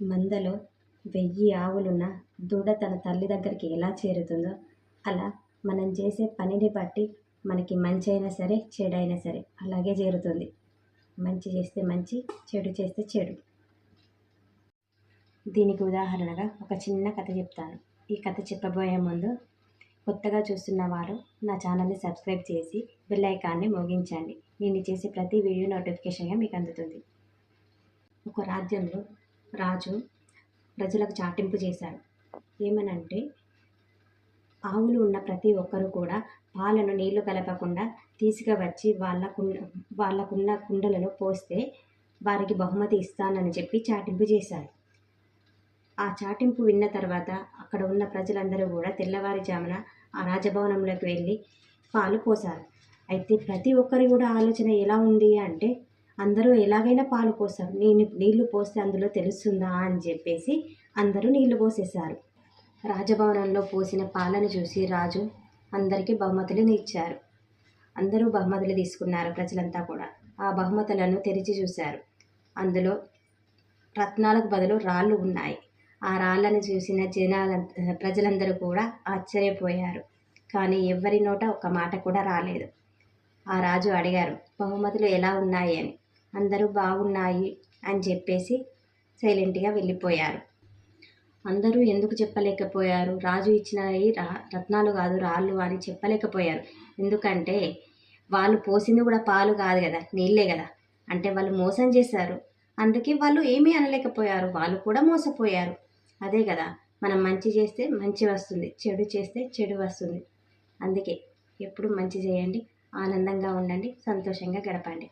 మందలో వెయ్యి ఆవులున్న దూడ తన తల్లి దగ్గరికి ఎలా చేరుతుందో అలా మనం చేసే పనిని బట్టి మనకి మంచి అయినా సరే చెడు అయినా సరే అలాగే చేరుతుంది. మంచి చేస్తే మంచి చెడు చేస్తే చెడు. దీనికి ఉదాహరణగా ఒక చిన్న కథ చెప్తాను. ఈ కథ చెప్పబోయే ముందు కొత్తగా చూస్తున్న వారు నా ఛానల్ని సబ్స్క్రైబ్ చేసి బెల్ ఐకాన్ని మోగించండి. నేను చేసే ప్రతి వీడియో నోటిఫికేషన్గా మీకు అందుతుంది. ఒక రాజ్యంలో రాజు ప్రజలకు చాటింపు చేశాడు. ఏమనంటే ఆవులు ఉన్న ప్రతి ఒక్కరూ కూడా పాలను నీళ్ళు కలపకుండా తీసుకువచ్చి వాళ్ళ కుండ వాళ్ళకున్న కుండలలో పోస్తే వారికి బహుమతి ఇస్తానని చెప్పి చాటింపు చేశారు ఆ చాటింపు విన్న తర్వాత అక్కడ ఉన్న ప్రజలందరూ కూడా తెల్లవారుజామున ఆ రాజభవనంలోకి వెళ్ళి పాలు పోసారు అయితే ప్రతి ఒక్కరి కూడా ఆలోచన ఎలా ఉంది అంటే అందరూ ఎలాగైనా పాలు పోసాం. నేను నీళ్ళు పోస్తే అందులో తెలుస్తుందా అని చెప్పేసి అందరూ నీళ్ళు పోసేశారు. రాజభవనంలో పోసిన పాలను చూసి రాజు అందరికీ బహుమతులను ఇచ్చారు. అందరూ బహుమతులు తీసుకున్నారు ప్రజలంతా కూడా. ఆ బహుమతులను తెరిచి చూశారు. అందులో రత్నాలకు బదులు రాళ్ళు ఉన్నాయి. ఆ రాళ్ళను చూసిన జనాల ప్రజలందరూ కూడా ఆశ్చర్యపోయారు. కానీ ఎవరి నోట ఒక మాట కూడా రాలేదు. ఆ రాజు అడిగారు బహుమతులు ఎలా ఉన్నాయి? అని. అందరూ బాగున్నాయి అని చెప్పేసి సైలెంట్గా వెళ్ళిపోయారు. అందరూ ఎందుకు చెప్పలేకపోయారు? రాజు ఇచ్చినవి రా రత్నాలు కాదు రాళ్ళు అని చెప్పలేకపోయారు. ఎందుకంటే వాళ్ళు పోసింది కూడా పాలు కాదు కదా నీళ్ళే కదా. అంటే వాళ్ళు మోసం చేశారు. అందుకే వాళ్ళు ఏమీ అనలేకపోయారు. వాళ్ళు కూడా మోసపోయారు. అదే కదా మనం మంచి చేస్తే మంచి వస్తుంది చెడు చేస్తే చెడు వస్తుంది. అందుకే ఎప్పుడు మంచి చేయండి ఆనందంగా ఉండండి సంతోషంగా గడపండి.